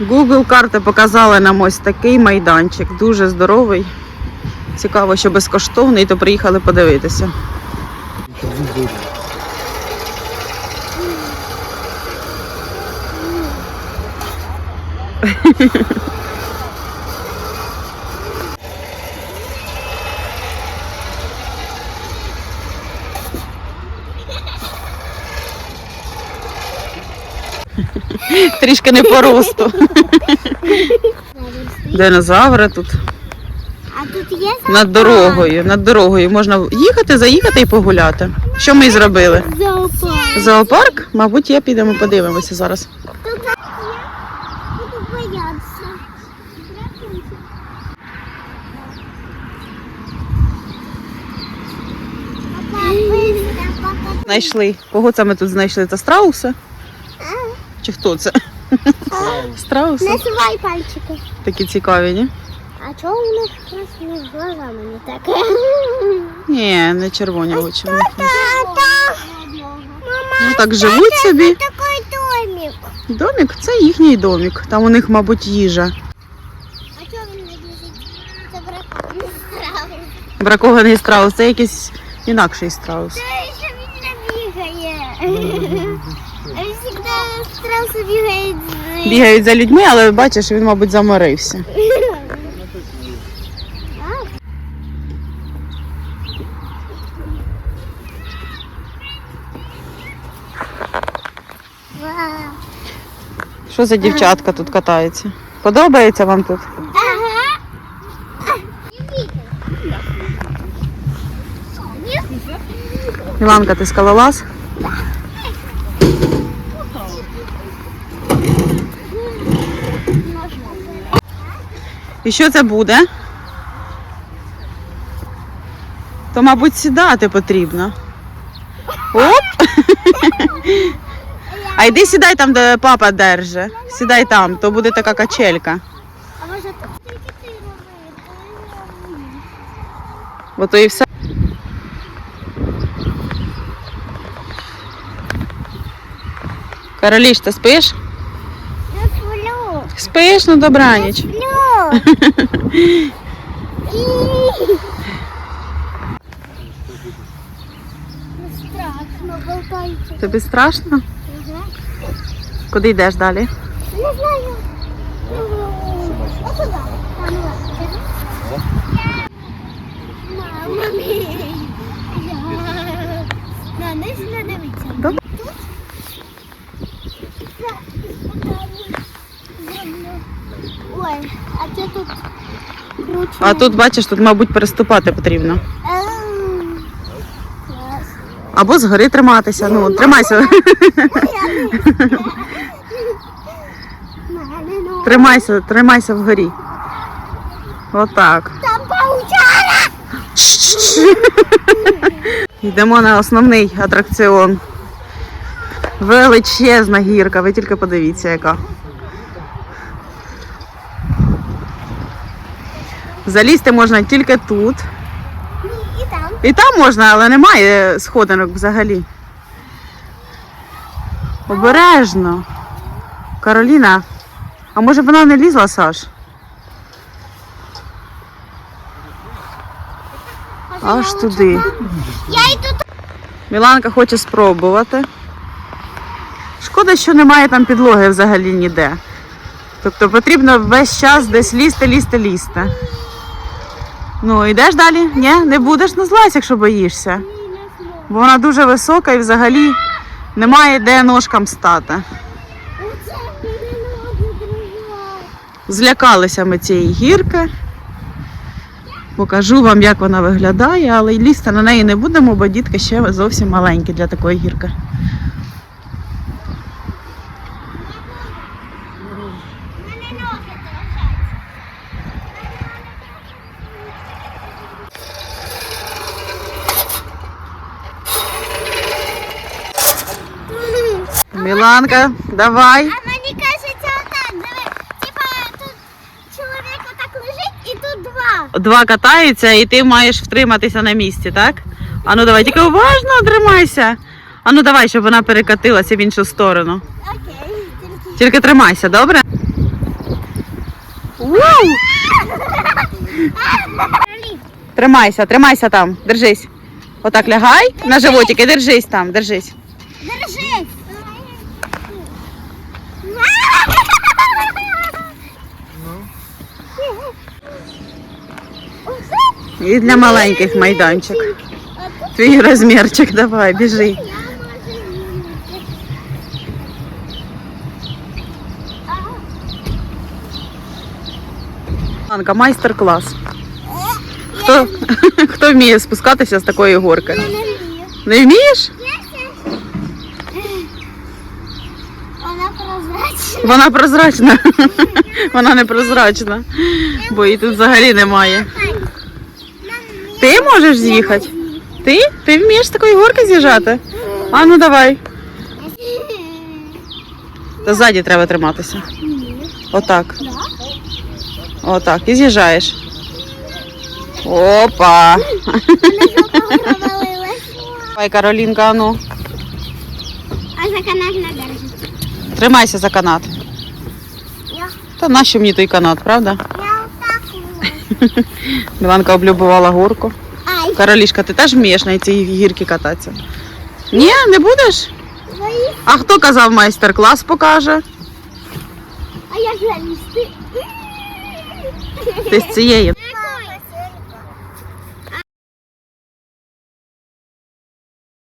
Google карти показали нам ось такий майданчик, дуже здоровий. Цікаво, що безкоштовний, то приїхали подивитися. Трішки не по росту. Динозаври тут А тут є над дорогою. Над дорогою можна їхати, заїхати і погуляти. Що ми і зробили? зоопарк. Зоопарк? Мабуть, я підемо подивимося зараз. Тут є. Буду боятися. Папа, быстро, папа. Знайшли. Кого це ми тут знайшли? Це страуса? Чи хто це? Страуси? Насувай пальчики. Такі цікаві, ні? А чого у них красні глазами не так? Ні, не червоні очі. в них. Тата! Ну так живуть собі. Такий домик. Домік це їхній домік. Там у них, мабуть, їжа. А чого він не біжить? Це бракований страви. Бракований страус, це якийсь інакший страус. Це ще він не бігає. Він бігають з... Бігають за людьми, але бачиш, він, мабуть, заморився. Що за дівчатка тут катається? Подобається вам тут? Ага. Міланка, ти скалолаз? І що це буде? То, мабуть, сідати потрібно. Оп! А йди сідай там, де папа держи. Сідай там, то буде така качелька. А може тут ти? Бо то і все. Кароліш, ти спиш? Я сплю. Спиш, ну добраніч. Страшно, болтається. Тобі страшно? Куди йдеш далі? Не знаю. Ось сюди. Там лапки. Мама мій. Я. На низ не дивиться. Добре. Тут. Так, спокійно. Зроблю. Ой, а це тут круче. А тут, бачиш, тут, мабуть, переступати потрібно. Ем. Або згори триматися. Ну, тримайся. Тримайся, тримайся вгорі. Отак. Йдемо на основний атракціон. Величезна гірка, ви тільки подивіться, яка. Залізти можна тільки тут. І там. І там можна, але немає сходинок взагалі. Обережно. Кароліна. А може б вона не лізла, Саш? Аж туди. Я йду. Міланка хоче спробувати. Шкода, що немає там підлоги взагалі ніде. Тобто потрібно весь час десь лізти, лізти, лізти. Ну, йдеш далі? Ні, не будеш, ну злазь, якщо боїшся. Бо вона дуже висока і взагалі немає де ножкам стати. Злякалися ми цієї гірки. Покажу вам, як вона виглядає, але лізти на неї не будемо, бо дітки ще зовсім маленькі для такої гірки. Міланка, давай. А мені кажеться отак, диви, типа тут чоловік отак лежить і тут два. Два катаються, і ти маєш втриматися на місці, так? Ану, давай, тільки уважно тримайся. Ану, давай, щоб вона перекатилася в іншу сторону. Окей, тільки. Тільки тримайся, добре? Вау! Тримайся, тримайся там, держись. Отак лягай на животик і держись там, держись. Держись. І для маленьких майданчик. Твій розмірчик, давай, біжи. Анка, майстер-клас. Хто, хто вміє спускатися з такої горки? Не вмієш? Вона прозрачна. Вона прозрачна. Вона не прозрачна, бо її тут взагалі немає. Ти можеш з'їхати? Ти? Ти вмієш з такої горки з'їжджати? А ну давай. Та ззаді треба триматися. Отак. Отак. І з'їжджаєш. Опа. Давай, Каролінка, а ну. А за канат держить. Тримайся за канат. Я, Та нащо мені той канат, правда? я отак. Міланка облюбувала горку. Ай, Каролішка, ти теж вмієш на цій гірці кататися? Ні, не будеш? А хто казав майстер-клас покаже? А як залізти? Ти з цієї.